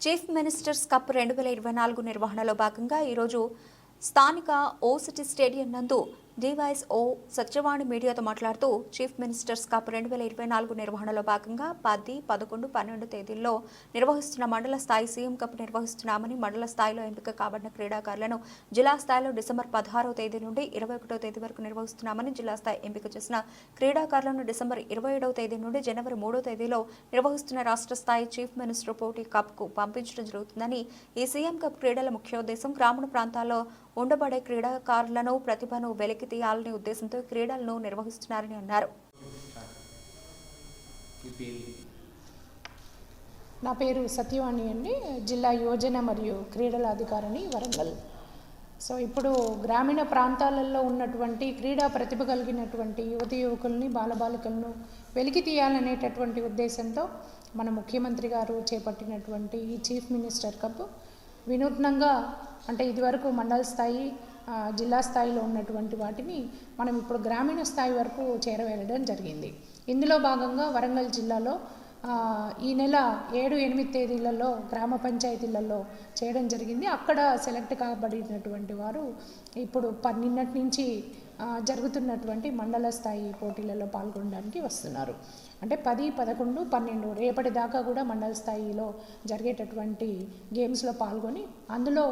Chief ministers cup రెండు వేల ఇరవై నాలుగు నిర్వహణలో భాగంగా ఈరోజు స్థానిక ఓ సిటీ స్టేడియం నందు D Y S O Satyavani మీడియాతో మాట్లాడుతూ చీఫ్ మినిస్టర్స్ కప్ రెండు వేల ఇరవై నాలుగు నిర్వహణలో భాగంగా పది పదకొండు పన్నెండు తేదీల్లో నిర్వహిస్తున్న మండల స్థాయి సీఎం కప్ నిర్వహిస్తున్నామని మండల స్థాయిలో ఎంపిక కాబడిన క్రీడాకారులను జిల్లా స్థాయిలో డిసెంబర్ పదహారవ తేదీ నుండి ఇరవై ఒకటో తేదీ వరకు నిర్వహిస్తున్నామని జిల్లా స్థాయి ఎంపిక చేసిన క్రీడాకారులను డిసెంబర్ ఇరవై ఏడవ తేదీ నుండి జనవరి మూడో తేదీలో నిర్వహిస్తున్న రాష్ట్ర స్థాయి చీఫ్ మినిస్టర్ పోటీ కప్కు పంపించడం జరుగుతుందని ఈ సీఎం కప్ క్రీడల ముఖ్యోద్దేశం గ్రామీణ ప్రాంతాల్లో ఉండబడే క్రీడాకారులను ప్రతిభను వెలికి తీయాలనే ఉద్దేశంతో క్రీడలను నిర్వహిస్తున్నారని అన్నారు. నా పేరు సత్యవాణి అండి. జిల్లా యోజన మరియు క్రీడల అధికారిని వరంగల్. సో ఇప్పుడు గ్రామీణ ప్రాంతాలలో ఉన్నటువంటి క్రీడా ప్రతిభ కలిగినటువంటి యువతి యువకుల్ని బాలబాలికలను వెలికి తీయాలనేటటువంటి ఉద్దేశంతో మన ముఖ్యమంత్రి గారు చేపట్టినటువంటి ఈ చీఫ్ మినిస్టర్ కప్ వినూత్నంగా అంటే ఇదివరకు మండల స్థాయి జిల్లా స్థాయిలో ఉన్నటువంటి వాటిని మనం ఇప్పుడు గ్రామీణ స్థాయి వరకు చేరవేయడం జరిగింది. ఇందులో భాగంగా వరంగల్ జిల్లాలో ఈ నెల ఏడు ఎనిమిది తేదీలలో గ్రామ పంచాయతీలలో చేయడం జరిగింది. అక్కడ సెలెక్ట్ కాబడినటువంటి వారు ఇప్పుడు నిన్నటి నుంచి జరుగుతున్నటువంటి మండల స్థాయి పోటీలలో పాల్గొనడానికి వస్తున్నారు. అంటే పది పదకొండు పన్నెండు రేపటి దాకా కూడా మండల స్థాయిలో జరిగేటటువంటి గేమ్స్లో పాల్గొని అందులో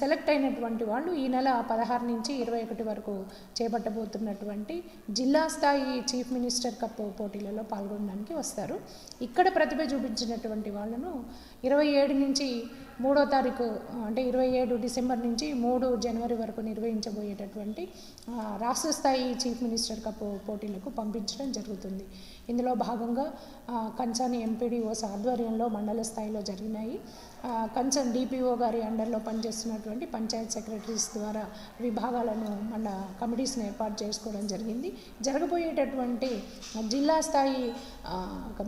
సెలెక్ట్ అయినటువంటి వాళ్ళు ఈ నెల పదహారు నుంచి ఇరవై ఒకటి వరకు చేపట్టబోతున్నటువంటి జిల్లా స్థాయి చీఫ్ మినిస్టర్ కప్ పోటీలలో పాల్గొనడానికి వస్తారు. ఇక్కడ ప్రతిభ చూపించినటువంటి వాళ్ళను ఇరవై ఏడు నుంచి మూడో తారీఖు అంటే ఇరవై ఏడు డిసెంబర్ నుంచి మూడు జనవరి వరకు నిర్వహించబోయేటటువంటి రాష్ట్రస్థాయి రాష్ట్ర స్థాయి చీఫ్ మినిస్టర్ కప్ పోటీలకు పంపించడం జరుగుతుంది. ఇందులో భాగంగా ఆ, కంచాని ఎంపీడీఓస్ ఆధ్వర్యంలో మండల స్థాయిలో జరిగినాయి. కంచన్ డిపిఓ గారి అండర్లో పనిచేస్తున్నటువంటి పంచాయత్ సెక్రటరీస్ ద్వారా విభాగాలను మన కమిటీస్ని ఏర్పాటు చేసుకోవడం జరిగింది. జరగబోయేటటువంటి జిల్లా స్థాయి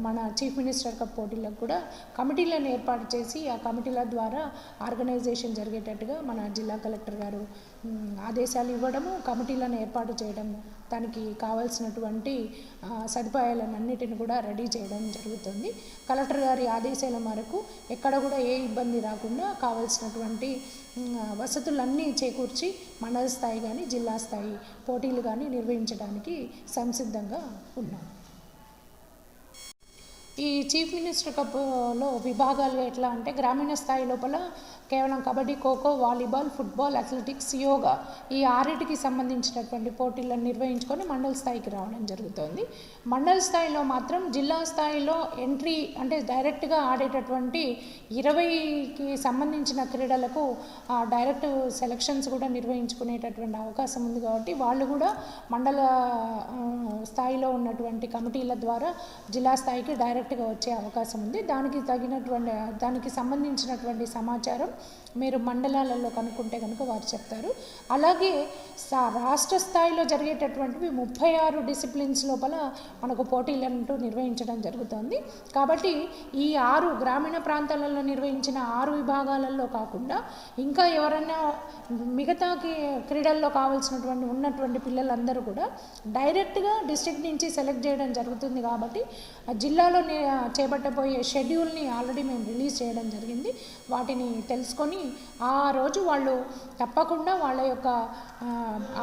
మన చీఫ్ మినిస్టర్ కప్ పోటీలకు కూడా కమిటీలను ఏర్పాటు చేసి ఆ కమిటీల ద్వారా ఆర్గనైజేషన్ జరిగేటట్టుగా మన జిల్లా కలెక్టర్ గారు ఆదేశాలు ఇవ్వడము కమిటీలను ఏర్పాటు చేయడము దానికి కావాల్సినటువంటి సదుపాయాలను సదుపాయాలన్నిటిని కూడా రెడీ చేయడం జరుగుతుంది. కలెక్టర్ గారి ఆదేశాల మేరకు ఎక్కడ కూడా ఏ ఇబ్బంది రాకుండా కావాల్సినటువంటి వసతులన్నీ చేకూర్చి మండల స్థాయి కానీ జిల్లా స్థాయి పోటీలు కానీ నిర్వహించడానికి సంసిద్ధంగా ఉన్నాం. ఈ చీఫ్ మినిస్టర్ కప్లో విభాగాలు ఎట్లా అంటే గ్రామీణ స్థాయి లోపల కేవలం kabaddi kho kho volleyball football athletics yoga ఈ ఆరిటికి సంబంధించినటువంటి పోటీలను నిర్వహించుకొని మండల స్థాయికి రావడం జరుగుతోంది. మండల స్థాయిలో మాత్రం జిల్లా స్థాయిలో ఎంట్రీ అంటే డైరెక్ట్గా ఆడేటటువంటి ఇరవైకి సంబంధించిన క్రీడలకు ఆ, డైరెక్ట్ సెలక్షన్స్ కూడా నిర్వహించుకునేటటువంటి అవకాశం ఉంది కాబట్టి వాళ్ళు కూడా మండల స్థాయిలో ఉన్నటువంటి కమిటీల ద్వారా జిల్లా స్థాయికి డైరెక్ట్గా వచ్చే అవకాశం ఉంది. దానికి తగినటువంటి దానికి సంబంధించినటువంటి సమాచారం మీరు మండలాలలో కనుక్కుంటే కనుక వారు చెప్తారు. అలాగే రాష్ట్ర స్థాయిలో జరిగేటటువంటివి ముప్పై ఆరు డిసిప్లిన్స్ లోపల మనకు పోటీలంటూ నిర్వహించడం జరుగుతుంది. కాబట్టి ఈ ఆరు గ్రామీణ ప్రాంతాలలో నిర్వహించిన ఆరు విభాగాలలో కాకుండా ఇంకా ఎవరైనా మిగతా క్రీడల్లో కావాల్సినటువంటి ఉన్నటువంటి పిల్లలందరూ కూడా డైరెక్ట్గా డిస్ట్రిక్ట్ నుంచి సెలెక్ట్ చేయడం జరుగుతుంది కాబట్టి ఆ జిల్లాలో చేపట్టబోయే షెడ్యూల్ని ఆల్రెడీ మేము రిలీజ్ చేయడం జరిగింది. వాటిని తెలుసుకొని ఆ రోజు వాళ్ళు తప్పకుండా వాళ్ళ యొక్క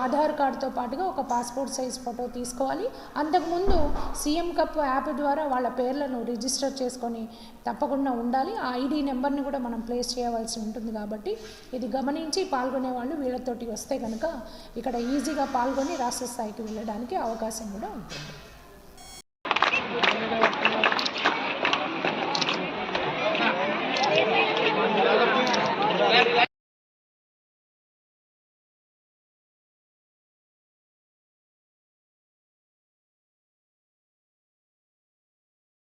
ఆధార్ కార్డుతో పాటుగా ఒక పాస్పోర్ట్ సైజ్ ఫోటో తీసుకోవాలి. అంతకుముందు సీఎం కప్ యాప్ ద్వారా వాళ్ళ పేర్లను రిజిస్టర్ చేసుకొని తప్పకుండా ఉండాలి. ఆ ఐడి నెంబర్ని కూడా మనం ప్లేస్ చేయవలసి ఉంటుంది కాబట్టి ఇది గమనించి పాల్గొనే వాళ్ళు వీళ్ళతోటి వస్తే కనుక ఇక్కడ ఈజీగా పాల్గొని రాష్ట్ర స్థాయికి వెళ్ళడానికి అవకాశం కూడా ఉంటుంది.